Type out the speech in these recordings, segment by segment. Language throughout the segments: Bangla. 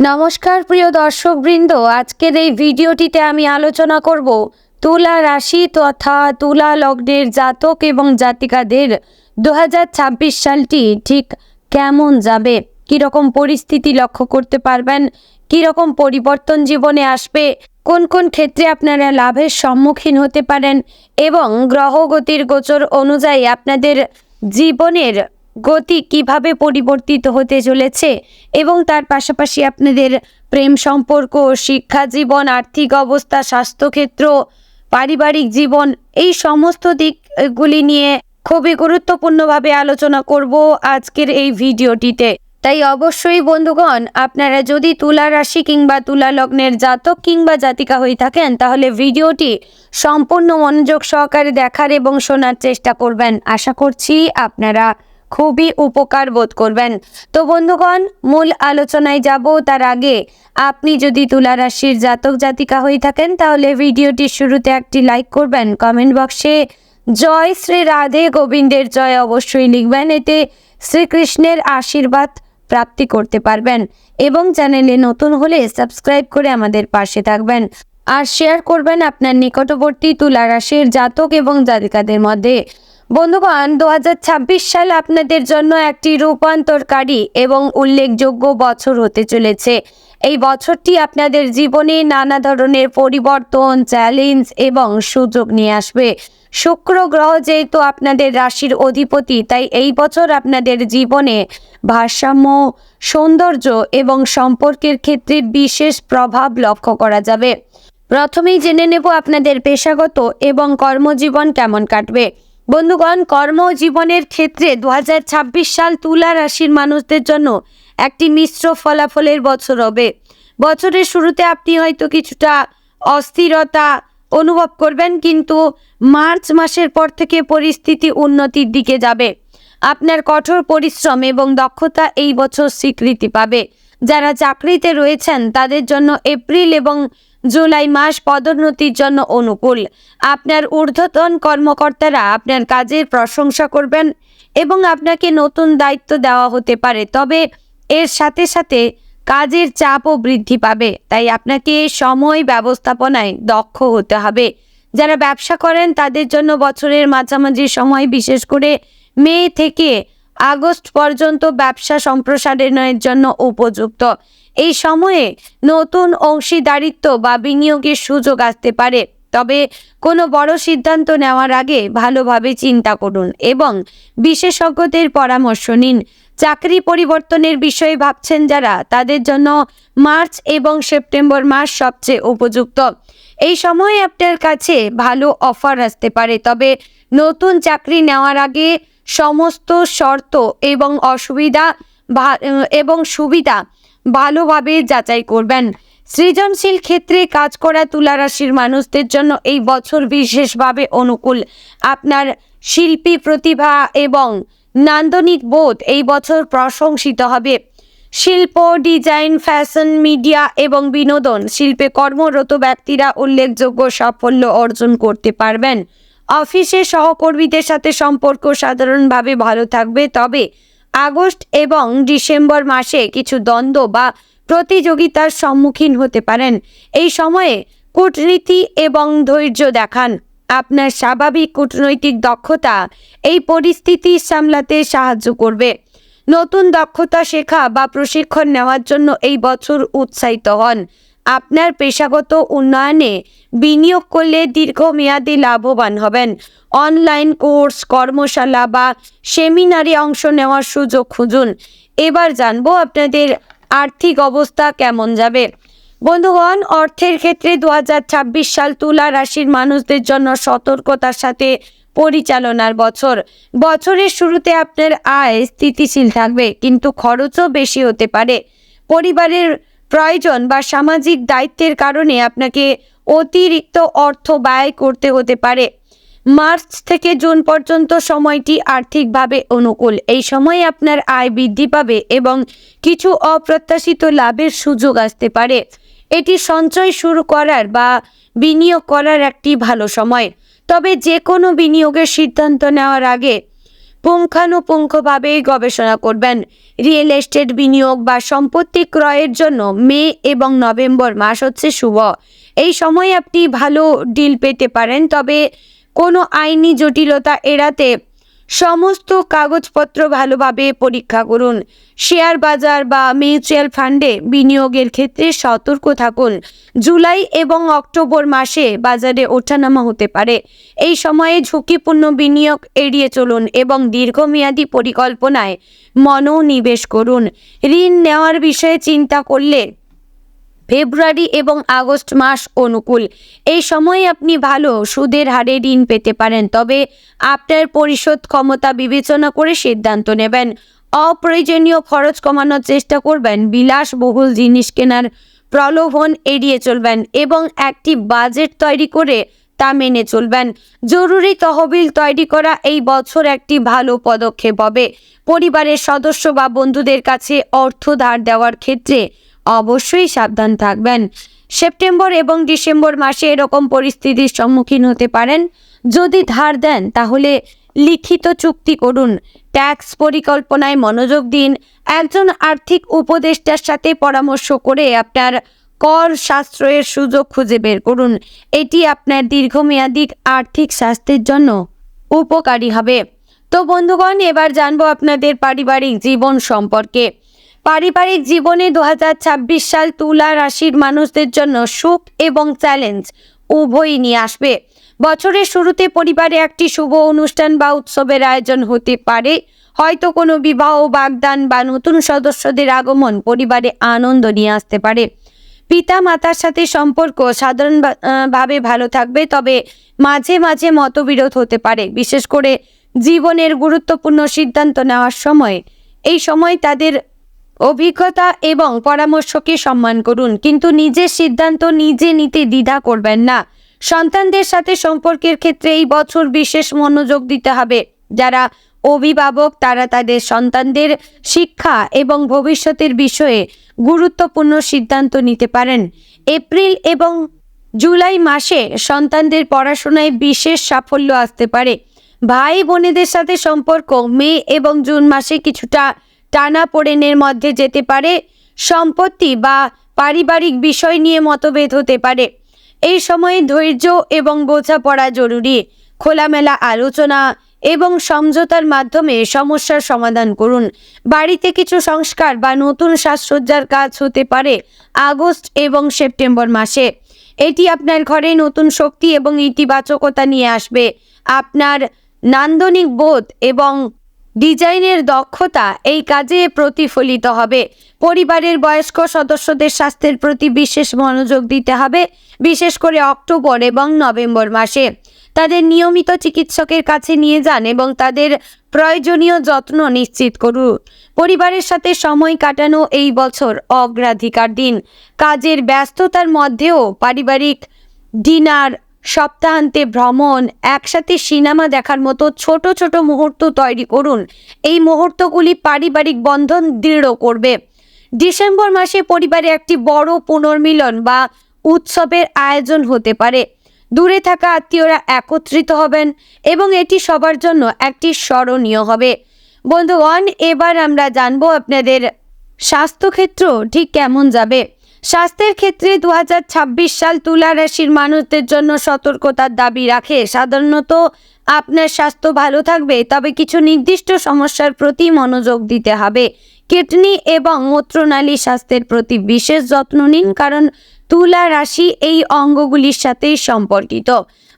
নমস্কার, প্রিয় দর্শকবৃন্দ। আজকের এই ভিডিওটিতে আমি আলোচনা করব তুলা রাশি তথা তুলা লগ্নের জাতক এবং জাতিকাদের দু হাজার ছাব্বিশ সালটি ঠিক কেমন যাবে? কীরকম পরিস্থিতি লক্ষ্য করতে পারবেন? কীরকম পরিবর্তন জীবনে আসবে? কোন কোন ক্ষেত্রে আপনারা লাভের সম্মুখীন হতে পারেন? এবং গ্রহগতির গোচর অনুযায়ী আপনাদের জীবনের গতি কীভাবে পরিবর্তিত হতে চলেছে এবং তার পাশাপাশি আপনাদের প্রেম সম্পর্ক, শিক্ষা জীবন, আর্থিক অবস্থা, স্বাস্থ্যক্ষেত্র, পারিবারিক জীবন, এই সমস্ত দিকগুলি নিয়ে খুবই গুরুত্বপূর্ণভাবে আলোচনা করব আজকের এই ভিডিওটিতে। তাই অবশ্যই বন্ধুগণ, আপনারা যদি তুলা রাশি কিংবা তুলা লগ্নের জাতক কিংবা জাতিকা হয়ে থাকেন, তাহলে ভিডিওটি সম্পূর্ণ মনোযোগ সহকারে দেখার এবং শোনার চেষ্টা করবেন। আশা করছি আপনারা খুবই উপকার বোধ করবেন। তো বন্ধুগণ, মূল আলোচনায় যাব তার আগে আপনি যদি তুলা রাশির জাতক জাতিকা হয়ে থাকেন, তাহলে ভিডিওটির শুরুতে একটি লাইক করবেন। কমেন্ট বক্সে জয় শ্রী রাধে গোবিন্দের জয় অবশ্যই লিখবেন। এতে শ্রীকৃষ্ণের আশীর্বাদ প্রাপ্তি করতে পারবেন এবং চ্যানেলে নতুন হলে সাবস্ক্রাইব করে আমাদের পাশে থাকবেন আর শেয়ার করবেন আপনার নিকটবর্তী তুলা রাশির জাতক এবং জাতিকাদের মধ্যে। বন্ধুগণ দু সাল আপনাদের জন্য একটি রূপান্তরকারী এবং উল্লেখযোগ্য বছর হতে চলেছে। এই বছরটি আপনাদের জীবনে নানা ধরনের পরিবর্তন, চ্যালেঞ্জ এবং সুযোগ নিয়ে আসবে। শুক্র গ্রহ যেহেতু আপনাদের রাশির অধিপতি, তাই এই বছর আপনাদের জীবনে ভারসাম্য, সৌন্দর্য এবং সম্পর্কের ক্ষেত্রে বিশেষ প্রভাব লক্ষ্য করা যাবে। প্রথমেই জেনে নেব আপনাদের পেশাগত এবং কর্মজীবন কেমন কাটবে। বন্ধুগণ কর্মজীবনের ক্ষেত্রে দু হাজার ছাব্বিশ সাল তুলা রাশির মানুষদের জন্য একটি মিশ্র ফলাফলের বছর হবে। বছরের শুরুতে আপনি হয়তো কিছুটা অস্থিরতা অনুভব করবেন, কিন্তু মার্চ মাসের পর থেকে পরিস্থিতি উন্নতির দিকে যাবে। আপনার কঠোর পরিশ্রম এবং দক্ষতা এই বছর স্বীকৃতি পাবে। যারা চাকরিতে রয়েছেন, তাদের জন্য এপ্রিল এবং জুলাই মাস পদোন্নতির জন্য অনুকূল। আপনার ঊর্ধ্বতন কর্মকর্তারা আপনার কাজের প্রশংসা করবেন এবং আপনাকে নতুন দায়িত্ব দেওয়া হতে পারে, তবে এর সাথে সাথে কাজের চাপও বৃদ্ধি পাবে, তাই আপনাকে সময় ব্যবস্থাপনায় দক্ষ হতে হবে। যারা ব্যবসা করেন, তাদের জন্য বছরের মাঝামাঝি সময়, বিশেষ করে মে থেকে আগস্ট পর্যন্ত ব্যবসা সম্প্রসারণের জন্য উপযুক্ত। এই সময়ে নতুন অংশীদারিত্ব বা বিনিয়োগের সুযোগ আসতে পারে। তবে কোনো বড় সিদ্ধান্ত নেওয়ার আগে ভালোভাবে চিন্তা করুন এবং বিশেষজ্ঞদের পরামর্শ নিন। চাকরি পরিবর্তনের বিষয়ে ভাবছেন যারা, তাদের জন্য মার্চ এবং সেপ্টেম্বর মাস সবচেয়ে উপযুক্ত। এই সময়ে আপনার কাছে ভালো অফার আসতে পারে, তবে নতুন চাকরি নেওয়ার আগে সমস্ত শর্ত এবং অসুবিধা এবং সুবিধা ভালোভাবে যাচাই করবেন। সৃজনশীল ক্ষেত্রে কাজ করা তুলা রাশির মানুষদের জন্য এই বছর বিশেষভাবে অনুকূল। আপনার শিল্পী প্রতিভা এবং নান্দনিক বোধ এই বছর প্রশংসিত হবে। শিল্প, ডিজাইন, ফ্যাশন, মিডিয়া এবং বিনোদন শিল্পে কর্মরত ব্যক্তিরা উল্লেখযোগ্য সাফল্য অর্জন করতে পারবেন। অফিসে সহকর্মীদের সাথে সম্পর্ক সাধারণভাবে ভালো থাকবে, তবে আগস্ট এবং ডিসেম্বর মাসে কিছু দ্বন্দ্ব বা প্রতিযোগিতার সম্মুখীন হতে পারেন। এই সময়ে কূটনীতি এবং ধৈর্য দেখান। আপনার স্বাভাবিক কূটনৈতিক দক্ষতা এই পরিস্থিতি সামলাতে সাহায্য করবে। নতুন দক্ষতা শেখা বা প্রশিক্ষণ নেওয়ার জন্য এই বছর উৎসাহিত হন। আপনার পেশাগত উন্নয়নে বিনিয়োগ করলে দীর্ঘমেয়াদী লাভবান হবেন। অনলাইন কোর্স, কর্মশালা বা সেমিনারে অংশ নেওয়ার সুযোগ খুঁজুন। এবার জানব আপনাদের আর্থিক অবস্থা কেমন যাবে। বন্ধুগণ, অর্থের ক্ষেত্রে দু হাজার ছাব্বিশ সাল তুলা রাশির মানুষদের জন্য সতর্কতার সাথে পরিচালনার বছর। বছরের শুরুতে আপনার আয় স্থিতিশীল থাকবে, কিন্তু খরচও বেশি হতে পারে। পরিবারের প্রয়োজন বা সামাজিক দায়িত্বের কারণে আপনাকে অতিরিক্ত অর্থ ব্যয় করতে হতে পারে। মার্চ থেকে জুন পর্যন্ত সময়টি আর্থিকভাবে অনুকূল। এই সময়ে আপনার আয় বৃদ্ধি পাবে এবং কিছু অপ্রত্যাশিত লাভের সুযোগ আসতে পারে। এটি সঞ্চয় শুরু করার বা বিনিয়োগ করার একটি ভালো সময়। তবে যে কোনো বিনিয়োগের সিদ্ধান্ত নেওয়ার আগে পুঙ্খানুপুঙ্খভাবে গবেষণা করবেন। রিয়েল এস্টেট বিনিয়োগ বা সম্পত্তি ক্রয়ের জন্য মে এবং নভেম্বর মাস হচ্ছে শুভ। এই সময় আপনি ভালো ডিল পেতে পারেন, তবে কোনো আইনি জটিলতা এড়াতে সমস্ত কাগজপত্র ভালোভাবে পরীক্ষা করুন। শেয়ার বাজার বা মিউচুয়াল ফান্ডে বিনিয়োগের ক্ষেত্রে সতর্ক থাকুন। জুলাই এবং অক্টোবর মাসে বাজারে ওঠানামা হতে পারে। এই সময়ে ঝুঁকিপূর্ণ বিনিয়োগ এড়িয়ে চলুন এবং দীর্ঘমেয়াদী পরিকল্পনায় মনোনিবেশ করুন। ঋণ নেওয়ার বিষয়ে চিন্তা করলে ফেব্রুয়ারি এবং আগস্ট মাস অনুকূল। এই সময়ে আপনি ভালো সুদের হারে ঋণ পেতে পারেন, তবে আপনার পরিশোধ ক্ষমতা বিবেচনা করে সিদ্ধান্ত নেবেন। অপ্রয়োজনীয় খরচ কমানোর চেষ্টা করবেন, বিলাসবহুল জিনিস কেনার প্রলোভন এড়িয়ে চলবেন এবং একটি বাজেট তৈরি করে তা মেনে চলবেন। জরুরি তহবিল তৈরি করা এই বছর একটি ভালো পদক্ষেপ হবে। পরিবারের সদস্য বা বন্ধুদের কাছে অর্থ ধার দেওয়ার ক্ষেত্রে অবশ্যই সাবধান থাকবেন। সেপ্টেম্বর এবং ডিসেম্বর মাসে এরকম পরিস্থিতির সম্মুখীন হতে পারেন। যদি ধার দেন, তাহলে লিখিত চুক্তি করুন। ট্যাক্স পরিকল্পনায় মনোযোগ দিন। একজন আর্থিক উপদেষ্টার সাথে পরামর্শ করে আপনার কর সাশ্রয়ের সুযোগ খুঁজে বের করুন। এটি আপনার দীর্ঘমেয়াদী আর্থিক স্বাস্থ্যের জন্য উপকারী হবে। তো বন্ধুগণ, এবার জানব আপনাদের পারিবারিক জীবন সম্পর্কে। পারিবারিক জীবনে দু হাজার ছাব্বিশ সাল তুলা রাশির মানুষদের জন্য সুখ এবং চ্যালেঞ্জ উভয়ই নিয়ে আসবে। বছরের শুরুতে পরিবারে একটি শুভ অনুষ্ঠান বা উৎসবের আয়োজন হতে পারে। হয়তো কোনো বিবাহ, বাগদান বা নতুন সদস্যদের আগমন পরিবারে আনন্দ নিয়ে আসতে পারে। পিতা, মাতার সাথে সম্পর্ক সাধারণভাবে ভালো থাকবে, তবে মাঝে মাঝে মতবিরোধ হতে পারে। বিশেষ করে জীবনের গুরুত্বপূর্ণ সিদ্ধান্ত নেওয়ার সময়। এই সময় তাদের অভিজ্ঞতা এবং পরামর্শকে সম্মান করুন, কিন্তু নিজের সিদ্ধান্ত নিজে নিতে দ্বিধা করবেন না। সন্তানদের সাথে সম্পর্কের ক্ষেত্রে এই বছর বিশেষ মনোযোগ দিতে হবে। যারা অভিভাবক, তারা তাদের সন্তানদের শিক্ষা এবং ভবিষ্যতের বিষয়ে গুরুত্বপূর্ণ সিদ্ধান্ত নিতে পারেন। এপ্রিল এবং জুলাই মাসে সন্তানদের পড়াশোনায় বিশেষ সাফল্য আসতে পারে। ভাই বোনেদের সাথে সম্পর্ক মে এবং জুন মাসে কিছুটা টানা পোড়েনের মধ্যে যেতে পারে, সম্পত্তি বা পারিবারিক বিষয় নিয়ে মতভেদ হতে পারে। এই সময়ে ধৈর্য এবং বোঝাপড়া জরুরি। খোলামেলা আলোচনা এবং সমঝোতার মাধ্যমে সমস্যার সমাধান করুন। বাড়িতে কিছু সংস্কার বা নতুন সাজসজ্জার কাজ হতে পারে আগস্ট এবং সেপ্টেম্বর মাসে। এটি আপনার ঘরে নতুন শক্তি এবং ইতিবাচকতা নিয়ে আসবে। আপনার নান্দনিক বোধ এবং ডিজাইনের দক্ষতা এই কাজে প্রতিফলিত হবে। পরিবারের বয়স্ক সদস্যদের স্বাস্থ্যের প্রতি বিশেষ মনোযোগ দিতে হবে, বিশেষ করে অক্টোবর এবং নভেম্বর মাসে। তাদের নিয়মিত চিকিৎসকের কাছে নিয়ে যান এবং তাদের প্রয়োজনীয় যত্ন নিশ্চিত করুন। পরিবারের সাথে সময় কাটানো এই বছর অগ্রাধিকার দিন। কাজের ব্যস্ততার মধ্যেও পারিবারিক ডিনার সপ্তাহান্তে ভ্রমণ, একসাথে সিনেমা দেখার মতো ছোট ছোট মুহূর্ত তৈরি করুন। এই মুহূর্তগুলি পারিবারিক বন্ধন দৃঢ় করবে। ডিসেম্বর মাসে পরিবারে একটি বড় পুনর্মিলন বা উৎসবের আয়োজন হতে পারে। দূরে থাকা আত্মীয়রা একত্রিত হবেন এবং এটি সবার জন্য একটি স্মরণীয় হবে। বন্ধুগণ, এবার আমরা জানব আপনাদের স্বাস্থ্যক্ষেত্র ঠিক কেমন যাবে। স্বাস্থ্যের ক্ষেত্রে দু হাজার ছাব্বিশ সাল তুলা রাশির মানুষদের জন্য সতর্কতার দাবি রাখে। সাধারণত আপনার স্বাস্থ্য ভালো থাকবে, তবে কিছু নির্দিষ্ট সমস্যার প্রতি মনোযোগ দিতে হবে। কিডনি এবং মূত্রনালী স্বাস্থ্যের প্রতি বিশেষ যত্ন নিন, কারণ তুলা রাশি এই অঙ্গগুলির সাথেই সম্পর্কিত।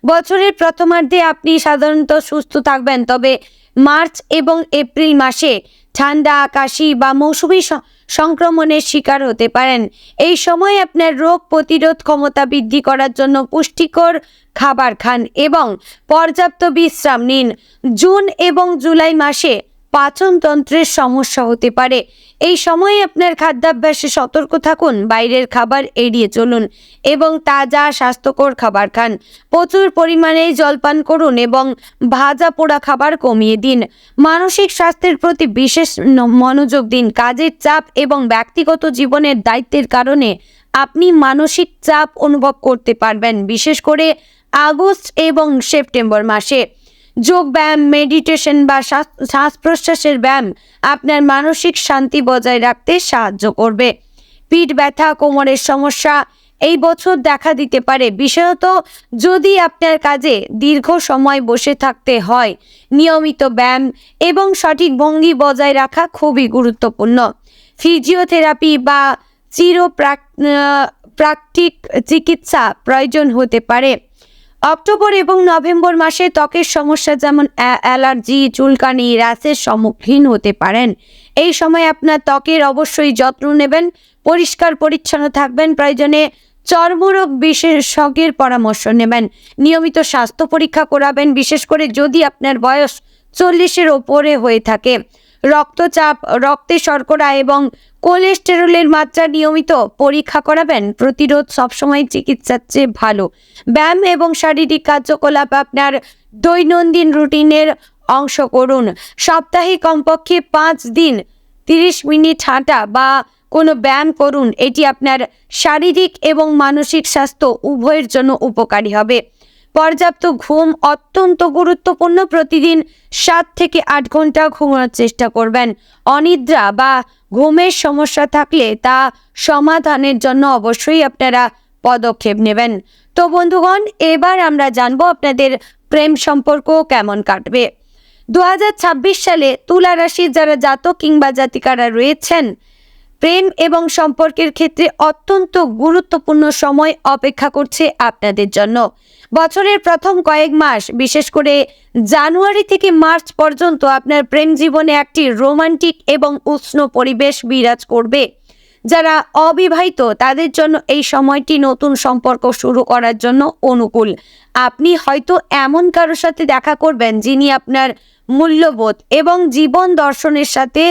বছরের প্রথমার্ধে আপনি সাধারণত সুস্থ থাকবেন, তবে মার্চ এবং এপ্রিল মাসে ঠান্ডা, কাশি বা মৌসুমি সংক্রমণের শিকার হতে পারেন। এই সময় আপনার রোগ প্রতিরোধ ক্ষমতা বৃদ্ধি করার জন্য পুষ্টিকর খাবার খান এবং পর্যাপ্ত বিশ্রাম নিন। জুন এবং জুলাই মাসে পাচনতন্ত্রের সমস্যা হতে পারে। এই সময়ে আপনার খাদ্যাভ্যাসে সতর্ক থাকুন, বাইরের খাবার এড়িয়ে চলুন এবং তাজা, স্বাস্থ্যকর খাবার খান। প্রচুর পরিমাণে জলপান করুন এবং ভাজা পোড়া খাবার কমিয়ে দিন। মানসিক স্বাস্থ্যের প্রতি বিশেষ মনোযোগ দিন। কাজের চাপ এবং ব্যক্তিগত জীবনের দায়িত্বের কারণে আপনি মানসিক চাপ অনুভব করতে পারবেন, বিশেষ করে আগস্ট এবং সেপ্টেম্বর মাসে। যোগ ব্যায়াম মেডিটেশন বা শ্বাস- শ্বাস প্রশ্বাসের ব্যায়াম আপনার মানসিক শান্তি বজায় রাখতে সাহায্য করবে। পিঠ ব্যথা, কোমরের সমস্যা এই বছর দেখা দিতে পারে। বিশেষত যদি আপনার কাজে দীর্ঘ সময় বসে থাকতে হয়, নিয়মিত ব্যায়াম এবং সঠিক ভঙ্গি বজায় রাখা খুবই গুরুত্বপূর্ণ। ফিজিওথেরাপি বা চিরপ্রাকটিক চিকিৎসা প্রয়োজন হতে পারে। অক্টোবর এবং নভেম্বর মাসে ত্বকের সমস্যা যেমন অ্যালার্জি, চুলকানি র্যাসের সম্মুখীন হতে পারেন। এই সময় আপনার ত্বকের অবশ্যই যত্ন নেবেন, পরিষ্কার পরিচ্ছন্ন থাকবেন, প্রয়োজনে চর্মরোগ বিশেষজ্ঞের পরামর্শ নেবেন। নিয়মিত স্বাস্থ্য পরীক্ষা করাবেন, বিশেষ করে যদি আপনার বয়স চল্লিশের ওপরে হয়ে থাকে। রক্তচাপ, রক্তে শর্করা এবং কোলেস্টেরলের মাত্রা নিয়মিত পরীক্ষা করাবেন। প্রতিরোধ সবসময় চিকিৎসার চেয়ে ভালো। ব্যায়াম এবং শারীরিক কার্যকলাপ আপনার দৈনন্দিন রুটিনের অংশ করুন। সপ্তাহে কমপক্ষে পাঁচ দিন তিরিশ মিনিট হাঁটা বা কোনো ব্যায়াম করুন। এটি আপনার শারীরিক এবং মানসিক স্বাস্থ্য উভয়ের জন্য উপকারী হবে। পর্যাপ্ত ঘুম অত্যন্ত গুরুত্বপূর্ণ। প্রতিদিন সাত থেকে আট ঘণ্টা ঘুমানোর চেষ্টা করবেন। অনিদ্রা বা ঘুমের সমস্যা থাকলে তা সমাধানের জন্য অবশ্যই আপনারা পদক্ষেপ নেবেন। তো বন্ধুগণ, এবার আমরা জানব আপনাদের প্রেম সম্পর্ক কেমন কাটবে। দু হাজার ছাব্বিশ সালে তুলা রাশির যারা জাতক কিংবা জাতিকারা রয়েছেন, প্রেম এবং সম্পর্কের ক্ষেত্রে অত্যন্ত গুরুত্বপূর্ণ সময় অপেক্ষা করছে আপনাদের জন্য। বছরের প্রথম কয়েক মাস, বিশেষ করে জানুয়ারি থেকে মার্চ পর্যন্ত আপনার প্রেম জীবনে একটি রোমান্টিক এবং উষ্ণ পরিবেশ বিরাজ করবে। যারা অবিবাহিত, তাদের জন্য এই সময়টি নতুন সম্পর্ক শুরু করার জন্য অনুকূল। আপনি হয়তো এমন কারোর সাথে দেখা করবেন যিনি আপনার মূল্যবোধ এবং জীবন দর্শনের সাথে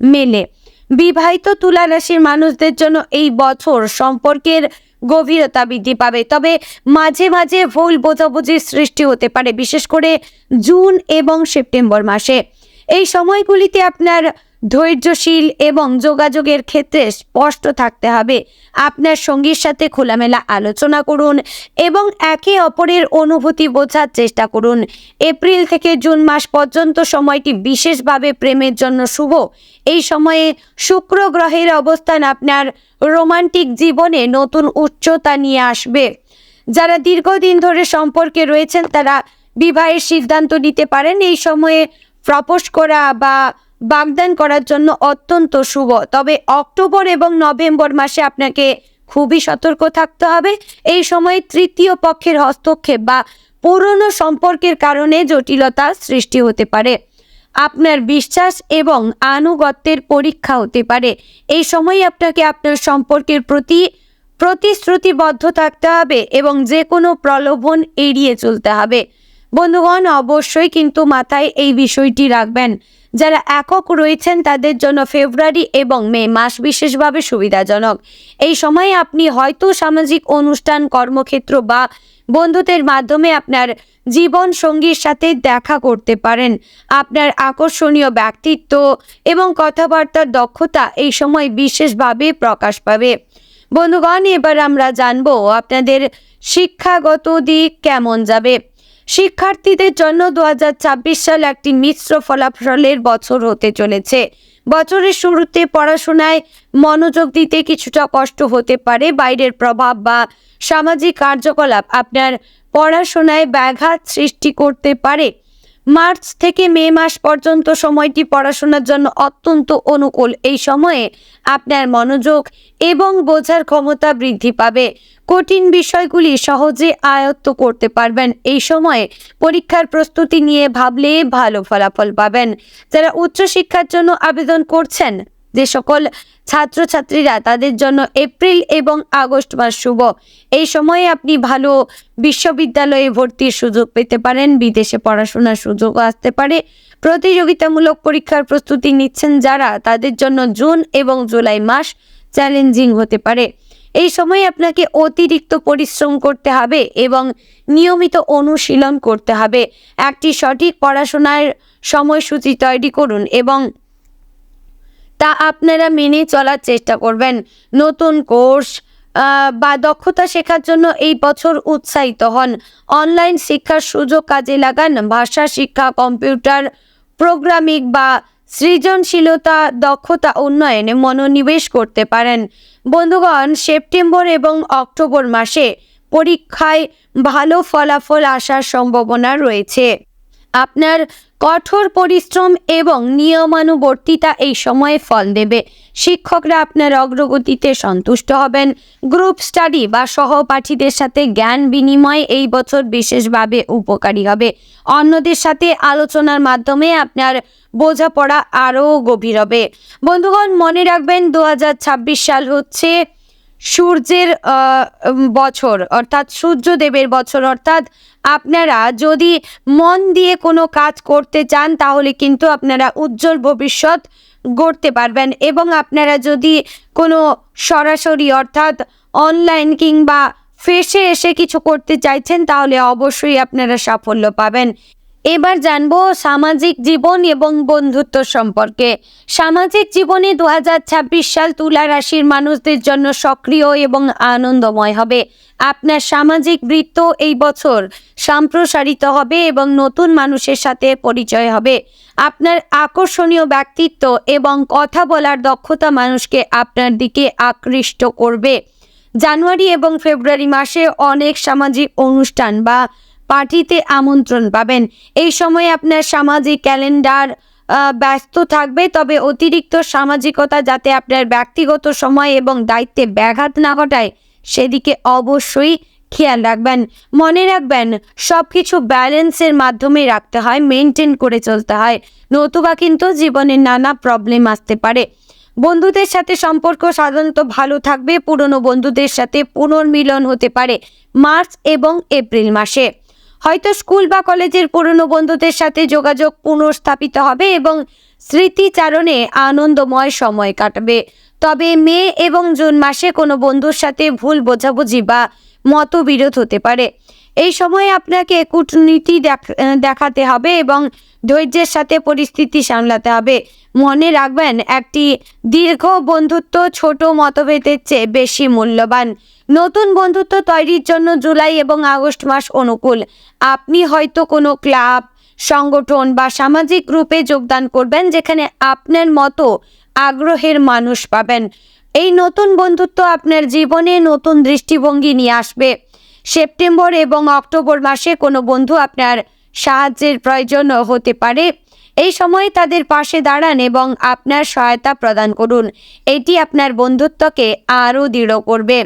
মেলে। বিবাহিত তুলা রাশির মানুষদের জন্য এই বছর সম্পর্কের গভীরতা বৃদ্ধি পাবে। তবে মাঝে মাঝে ভুল বোঝাবুঝির সৃষ্টি হতে পারে, বিশেষ করে জুন এবং সেপ্টেম্বর মাসে। এই সময়গুলিতে আপনার ধৈর্যশীল এবং যোগাযোগের ক্ষেত্রে স্পষ্ট থাকতে হবে। আপনার সঙ্গীর সাথে খোলামেলা আলোচনা করুন এবং একে অপরের অনুভূতি বোঝার চেষ্টা করুন। এপ্রিল থেকে জুন মাস পর্যন্ত সময়টি বিশেষভাবে প্রেমের জন্য শুভ। এই সময়ে শুক্র গ্রহের অবস্থান আপনার রোমান্টিক জীবনে নতুন উচ্চতা নিয়ে আসবে। যারা দীর্ঘদিন ধরে সম্পর্কে রয়েছেন তারা বিবাহের সিদ্ধান্ত নিতে পারেন। এই সময়ে প্রপোজ করা বা বাগদান করার জন্য অত্যন্ত শুভ। তবে অক্টোবর এবং নভেম্বর মাসে আপনাকে খুবই সতর্ক থাকতে হবে। এই সময় তৃতীয় পক্ষের হস্তক্ষেপ বা পুরনো সম্পর্কের কারণে জটিলতা সৃষ্টি হতে পারে। আপনার বিশ্বাস এবং আনুগত্যের পরীক্ষা হতে পারে। এই সময় আপনাকে আপনার সম্পর্কের প্রতি প্রতিশ্রুতিবদ্ধ থাকতে হবে এবং যে কোনো প্রলোভন এড়িয়ে চলতে হবে। বন্ধুগণ, অবশ্যই কিন্তু মাথায় এই বিষয়টি রাখবেন। যারা একক রয়েছেন তাদের জন্য ফেব্রুয়ারি এবং মে মাস বিশেষভাবে সুবিধাজনক। এই সময়ে আপনি হয়তো সামাজিক অনুষ্ঠান, কর্মক্ষেত্র বা বন্ধুদের মাধ্যমে আপনার জীবন সঙ্গীর সাথে দেখা করতে পারেন। আপনার আকর্ষণীয় ব্যক্তিত্ব এবং কথাবার্তার দক্ষতা এই সময় বিশেষভাবে প্রকাশ পাবে। বন্ধুগণ, এবার আমরা জানব আপনাদের শিক্ষাগত দিক কেমন যাবে। শিক্ষার্থীদের জন্য দু হাজার ছাব্বিশ সাল একটি মিশ্র ফলাফলের বছর হতে চলেছে। বছরের শুরুতে পড়াশোনায় মনোযোগ দিতে কিছুটা কষ্ট হতে পারে, বাইরের প্রভাব বা সামাজিক কার্যকলাপ আপনার পড়াশোনায় ব্যাঘাত সৃষ্টি করতে পারে। মার্চ থেকে মে মাস পর্যন্ত সময়টি পড়াশোনার জন্য অত্যন্ত অনুকূল। এই সময়ে আপনার মনোযোগ এবং বোঝার ক্ষমতা বৃদ্ধি পাবে। কঠিন বিষয়গুলি সহজে আয়ত্ত করতে পারবেন। এই সময়ে পরীক্ষার প্রস্তুতি নিয়ে ভাবলে ভালো ফলাফল পাবেন। যারা উচ্চশিক্ষার জন্য আবেদন করছেন যে সকল ছাত্রছাত্রীরা তাদের জন্য এপ্রিল এবং আগস্ট মাস শুভ। এই সময়ে আপনি ভালো বিশ্ববিদ্যালয়ে ভর্তির সুযোগ পেতে পারেন, বিদেশে পড়াশোনার সুযোগও আসতে পারে। প্রতিযোগিতামূলক পরীক্ষার প্রস্তুতি নিচ্ছেন যারা, তাদের জন্য জুন এবং জুলাই মাস চ্যালেঞ্জিং হতে পারে। এই সময়ে আপনাকে অতিরিক্ত পরিশ্রম করতে হবে এবং নিয়মিত অনুশীলন করতে হবে। একটি সঠিক পড়াশোনার সময়সূচি তৈরি করুন এবং তা আপনারা মেনে চলার চেষ্টা করবেন। নতুন কোর্স বা দক্ষতা শেখার জন্য এই বছর উৎসাহিত হন। অনলাইন শিক্ষার সুযোগ কাজে লাগান। ভাষা, শিক্ষা, কম্পিউটার, প্রোগ্রামিং বা সৃজনশীলতা, দক্ষতা উন্নয়নে মনোনিবেশ করতে পারেন। বন্ধুগণ, সেপ্টেম্বর এবং অক্টোবর মাসে পরীক্ষায় ভালো ফলাফল আসার সম্ভাবনা রয়েছে। আপনার কঠোর পরিশ্রম এবং নিয়মানুবর্তিতা এই সময়ে ফল দেবে। শিক্ষকরা আপনার অগ্রগতিতে সন্তুষ্ট হবেন। গ্রুপ স্টাডি বা সহপাঠীদের সাথে জ্ঞান বিনিময় এই বছর বিশেষভাবে উপকারী হবে। অন্যদের সাথে আলোচনার মাধ্যমে আপনার বোঝাপড়া আরও গভীর হবে। বন্ধুগণ, মনে রাখবেন, দু হাজার ছাব্বিশ সাল হচ্ছে সূর্যের বছর, অর্থাৎ সূর্যদেবের বছর, অর্থাৎ আপনারা যদি মন দিয়ে কোনো কাজ করতে চান, তাহলে কিন্তু আপনারা উজ্জ্বল ভবিষ্যৎ গড়তে পারবেন। এবং আপনারা যদি কোনো সরাসরি, অর্থাৎ অনলাইন কিংবা ফেসে এসে কিছু করতে চাইছেন, তাহলে অবশ্যই আপনারা সাফল্য পাবেন। এবার জানব সামাজিক জীবন এবং বন্ধুত্ব সম্পর্কে। সামাজিক জীবনে দু হাজার ছাব্বিশ সাল তুলা রাশির মানুষদের জন্য সক্রিয় এবং আনন্দময় হবে। আপনার সামাজিক বৃত্ত এই বছর সম্প্রসারিত হবে এবং নতুন মানুষের সাথে পরিচয় হবে। আপনার আকর্ষণীয় ব্যক্তিত্ব এবং কথা বলার দক্ষতা মানুষকে আপনার দিকে আকৃষ্ট করবে। জানুয়ারি এবং ফেব্রুয়ারি মাসে অনেক সামাজিক অনুষ্ঠান বা পার্টিতে আমন্ত্রণ পাবেন। এই সময় আপনার সামাজিক ক্যালেন্ডার ব্যস্ত থাকবে, তবে অতিরিক্ত সামাজিকতা যাতে আপনার ব্যক্তিগত সময় এবং দায়িত্বে ব্যাঘাত না ঘটায়, সেদিকে অবশ্যই খেয়াল রাখবেন। মনে রাখবেন সব কিছু ব্যালেন্সের মাধ্যমে রাখতে হয়, মেনটেন করে চলতে হয়। নতুবা কিন্তু জীবনে নানা প্রবলেম আসতে পারে। বন্ধুদের সাথে সম্পর্ক সাধারণত ভালো থাকবে, পুরনো বন্ধুদের সাথে পুনর্মিলন হতে পারে, মার্চ এবং এপ্রিল মাসে। হয়তো স্কুল বা কলেজের পুরনো বন্ধুদের সাথে যোগাযোগ পুনঃস্থাপিত হবে এবং স্মৃতিচারণে আনন্দময় সময় কাটবে। তবে মে এবং জুন মাসে কোনো বন্ধুর সাথে ভুল বোঝাবুঝি বা মতবিরোধ হতে পারে। এই সময়ে আপনাকে কূটনীতি দেখ- দেখাতে হবে এবং ধৈর্যের সাথে পরিস্থিতি সামলাতে হবে। মনে রাখবেন, একটি দীর্ঘ বন্ধুত্ব ছোট মতভেদের চেয়ে বেশি মূল্যবান। নতুন বন্ধুত্ব তৈরির জন্য জুলাই এবং আগস্ট মাস অনুকূল। আপনি হয়তো কোনো ক্লাব, সংগঠন বা সামাজিক গ্রুপে যোগদান করবেন যেখানে আপনার মতো আগ্রহের মানুষ পাবেন। এই নতুন বন্ধুত্ব আপনার জীবনে নতুন দৃষ্টিভঙ্গি নিয়ে আসবে। সেপ্টেম্বর এবং অক্টোবর মাসে কোনো বন্ধু আপনার সাহায্যের প্রয়োজন হতে পারে। এই সময় তাদের পাশে দাঁড়ান এবং আপনার সহায়তা প্রদান করুন। এটি আপনার বন্ধুত্বকে আরও দৃঢ় করবে।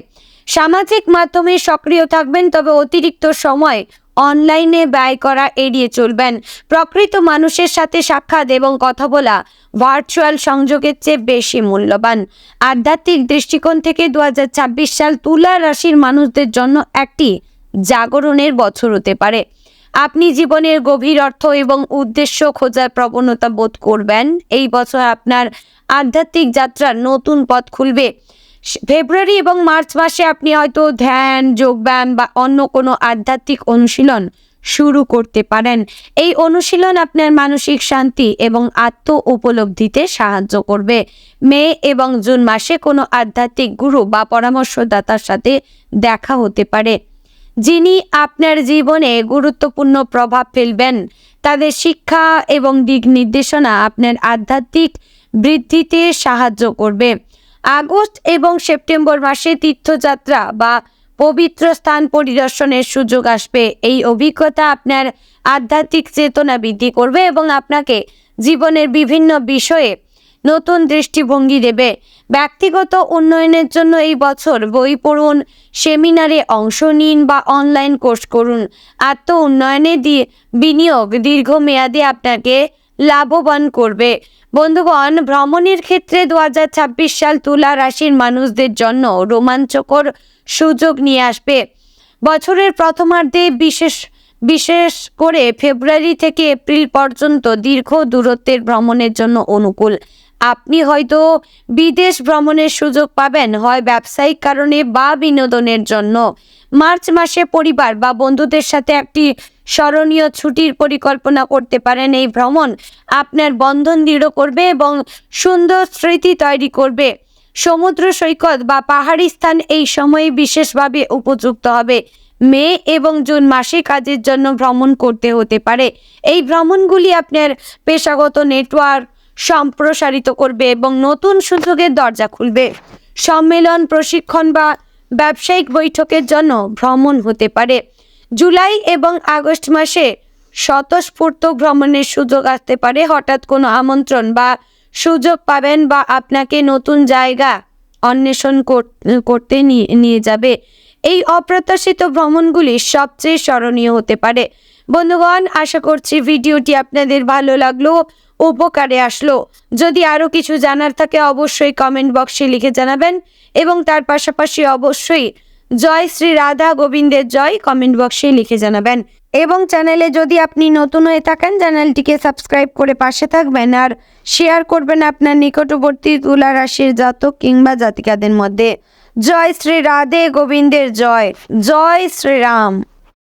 সামাজিক মাধ্যমে সক্রিয় থাকবেন, তবে অতিরিক্ত সময় অনলাইনে ব্যয় করা এড়িয়ে চলবেন। প্রকৃত মানুষের সাথে সাক্ষাৎ এবং কথা বলা ভার্চুয়াল সংযোগের চেয়ে বেশি মূল্যবান। আধ্যাত্মিক দৃষ্টিকোণ থেকে দু হাজার ছাব্বিশ সাল তুলা রাশির মানুষদের জন্য একটি জাগরণের বছর হতে পারে। আপনি জীবনের গভীর অর্থ এবং উদ্দেশ্য খোঁজার প্রবণতা বোধ করবেন। এই বছর আপনার আধ্যাত্মিক যাত্রার নতুন পথ খুলবে। ফেব্রুয়ারি এবং মার্চ মাসে আপনি হয়তো ধ্যান, যোগব্যায়াম বা অন্য কোনো আধ্যাত্মিক অনুশীলন শুরু করতে পারেন। এই অনুশীলন আপনার মানসিক শান্তি এবং আত্ম উপলব্ধিতে সাহায্য করবে। মে এবং জুন মাসে কোনো আধ্যাত্মিক গুরু বা পরামর্শদাতার সাথে দেখা হতে পারে। যিনি আপনার জীবনে গুরুত্বপূর্ণ প্রভাব ফেলবেন, তাদের শিক্ষা এবং দিক নির্দেশনা আপনার আধ্যাত্মিক বৃদ্ধিতে সাহায্য করবে। আগস্ট এবং সেপ্টেম্বর মাসে তীর্থযাত্রা বা পবিত্র স্থান পরিদর্শনের সুযোগ আসবে। এই অভিজ্ঞতা আপনার আধ্যাত্মিক চেতনা বৃদ্ধি করবে এবং আপনাকে জীবনের বিভিন্ন বিষয়ে নতুন দৃষ্টিভঙ্গি দেবে। ব্যক্তিগত উন্নয়নের জন্য এই বছর বই পড়ুন, সেমিনারে অংশ নিন বা অনলাইন কোর্স করুন। আত্ম উন্নয়নে দিয়ে বিনিয়োগ দীর্ঘমেয়াদে আপনাকে লাভবান করবে। বন্ধুগণ, ভ্রমণের ক্ষেত্রে দু হাজার ছাব্বিশ সাল তুলা রাশির মানুষদের জন্য রোমাঞ্চকর সুযোগ নিয়ে আসবে। বছরের প্রথমার্ধে বিশেষ বিশেষ করে ফেব্রুয়ারি থেকে এপ্রিল পর্যন্ত দীর্ঘ দূরত্বের ভ্রমণের জন্য অনুকূল। আপনি হয়তো বিদেশ ভ্রমণের সুযোগ পাবেন, হয় ব্যবসায়িক কারণে বা বিনোদনের জন্য। মার্চ মাসে পরিবার বা বন্ধুদের সাথে একটি স্মরণীয় ছুটির পরিকল্পনা করতে পারেন এই ভ্রমণ। আপনার বন্ধন দৃঢ় করবে এবং সুন্দর স্মৃতি তৈরি করবে। সমুদ্র সৈকত বা পাহাড়ি স্থান এই সময়ে বিশেষভাবে উপযুক্ত হবে। মে এবং জুন মাসে কাজের জন্য ভ্রমণ করতে হতে পারে। এই ভ্রমণগুলি আপনার পেশাগত নেটওয়ার্ক সম্প্রসারিত করবে এবং নতুন সুযোগের দরজা খুলবে। সম্মেলন, প্রশিক্ষণ বা ব্যবসায়িক বৈঠকের জন্য ভ্রমণ হতে পারে। জুলাই এবং আগস্ট মাসে স্বতঃস্ফূর্ত ভ্রমণের সুযোগ আসতে পারে। হঠাৎ কোনো আমন্ত্রণ বা সুযোগ পাবেন বা আপনাকে নতুন জায়গা অন্বেষণ কর- করতে নিয়ে যাবে। এই অপ্রত্যাশিত ভ্রমণগুলি সবচেয়ে স্মরণীয় হতে পারে। বন্ধুগণ, আশা করছি ভিডিওটি আপনাদের ভালো লাগল। উপকারে আসলো। যদি আরও কিছু জানার থাকে অবশ্যই কমেন্ট বক্সে লিখে জানাবেন এবং তার পাশাপাশি অবশ্যই জয় শ্রী রাধা গোবিন্দের জয় কমেন্ট বক্সে লিখে জানাবেন। এবং চ্যানেলে যদি আপনি নতুন হয়ে থাকেন চ্যানেলটিকে সাবস্ক্রাইব করে পাশে থাকবেন আর শেয়ার করবেন আপনার নিকটবর্তী তুলা রাশির জাতক কিংবা জাতিকাদের মধ্যে। জয় শ্রী রাধে গোবিন্দের জয়। জয় শ্রীরাম।